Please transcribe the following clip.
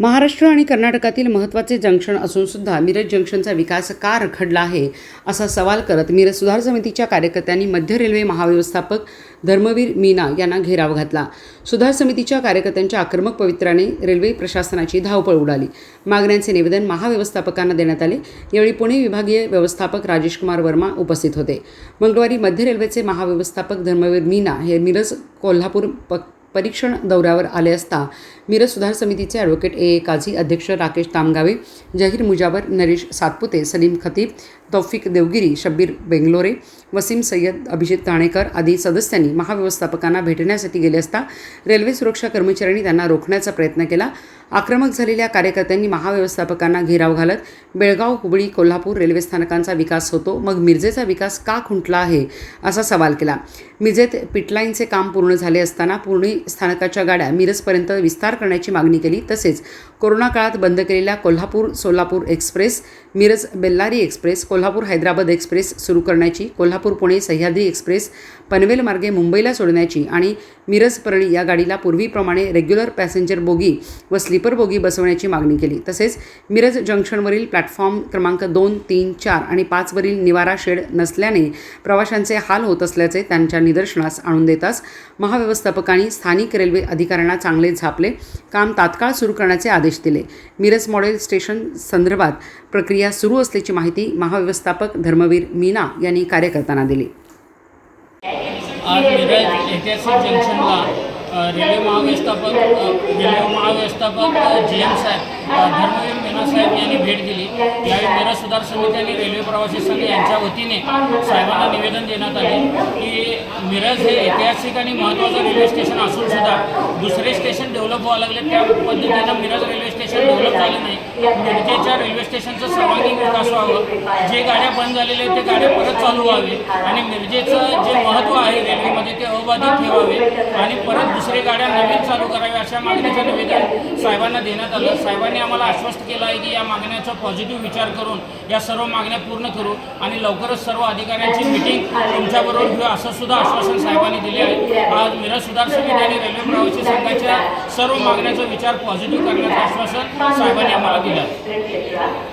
महाराष्ट्र आणि कर्नाटकातील महत्त्वाचे जंक्शन असून सुद्धा मिरज जंक्शनचा विकास का रखडला आहे असा सवाल करत मिरज सुधार समितीच्या कार्यकर्त्यांनी मध्य रेल्वे महाव्यवस्थापक धर्मवीर मीना यांना घेराव घातला. सुधार समितीच्या कार्यकर्त्यांच्या आक्रमक पवित्राने रेल्वे प्रशासनाची धावपळ उडाली. मागण्यांचे निवेदन महाव्यवस्थापकांना देण्यात आले. यावेळी पुणे विभागीय व्यवस्थापक राजेश कुमार वर्मा उपस्थित होते. मंगळवारी मध्य रेल्वेचे महाव्यवस्थापक धर्मवीर मीना हे मिरज कोल्हापूर प परीक्षण दौऱ्यावर आले असता मिरज सुधार समितीचे ॲडव्होकेट ए ए. काझी अध्यक्ष राकेश तामगावे जहीर मुजावर नरेश सातपुते सलीम खतीब तौफिक देवगिरी शब्बीर बेंगलोरे वसीम सय्यद अभिजित ताणेकर आदी सदस्यांनी महाव्यवस्थापकांना भेटण्यासाठी गेले असता रेल्वे सुरक्षा कर्मचाऱ्यांनी त्यांना रोखण्याचा प्रयत्न केला. आक्रमक झालेल्या कार्यकर्त्यांनी महाव्यवस्थापकांना घेराव घालत बेळगाव हुबळी कोल्हापूर रेल्वे स्थानकांचा विकास होतो. मग मिरजेचा विकास का खुंटला आहे? असा सवाल केला. मिरजेत पिटलाईनचे काम पूर्ण झाले असताना पूर्णी स्थानकाच्या गाड्या मिरजपर्यंत विस्तार करण्याची मागणी केली. तसेच कोरोना काळात बंद केलेल्या Kolhapur Solapur express Miraj Bellary express Kolhapur Hyderabad express सुरू करण्याची कोल्हापूर पुणे सह्याद्री एक्सप्रेस पनवेल मार्गे मुंबईला सोडण्याची आणि मिरज परळी या गाडीला पूर्वीप्रमाणे रेग्युलर पॅसेंजर बोगी व स्लीपर बोगी बसवण्याची मागणी केली. तसेच मिरज जंक्शनवरील प्लॅटफॉर्म क्रमांक दोन तीन चार आणि पाचवरील निवारा शेड नसल्याने प्रवाशांचे हाल होत असल्याचे त्यांच्या निदर्शनास आणून देताच महाव्यवस्थापकांनी स्थानिक रेल्वे अधिकाऱ्यांना चांगले झापले. काम तात्काळ सुरू करण्याचे आदेश दिले. मिरज मॉडेल स्टेशन संदर्भात प्रक्रिया सुरू असल्याची माहिती महाव्यवस्थापक धर्मवीर मीना यांनी कार्यकर्त्यांना दिली. आज ऐतिहासिक जंक्शनला रेल्वे महाव्यवस्थापक रेल्वे महाव्यवस्थापक जी एम साहेब धर्मवीर मेना साहेब यांनी भेट दिली. यावेळी मिरज सुधार समिती आणि रेल्वे प्रवासी संघ यांच्या वतीने साहेबांना निवेदन देण्यात आले की मिरज हे ऐतिहासिक आणि महत्त्वाचं रेल्वे स्टेशन असून सुद्धा दुसरे स्टेशन डेव्हलप व्हावं लागले. त्या पद्धतीनं मिरज रेल्वे स्टेशन डेव्हलप झालं नाही. मिरजेच्या रेल्वे स्टेशनचं सर्वांगीण विकास व्हावं. जे गाड्या बंद झालेल्या आहेत ते गाड्या परत चालू व्हावे. आणि मिरजेचं जे महत्त्व आहे रेल्वेमध्ये ते अबाधित ठेवावे. आणि परत दुसरे गाड्या नवीन चालू कराव्या अशा मागणीचं निवेदन साहेबांना देण्यात आलं. साहेबांनी आम्हाला आश्वस्त केलं आहे की या मागण्याचा पॉझिटिव्ह विचार करून या सर्व मागण्या पूर्ण करू आणि लवकरच सर्व अधिकाऱ्यांची मिटिंग तुमच्याबरोबर घेऊ असं सुद्धा आश्वासन साहेबांनी दिले आहे. आज मिरज सुधार समिती आणि रेल्वे प्रवासी संघाच्या सर्व मागण्याचा विचार पॉझिटिव्ह करण्याचं आश्वासन साहेबांनी आम्हाला दिलं.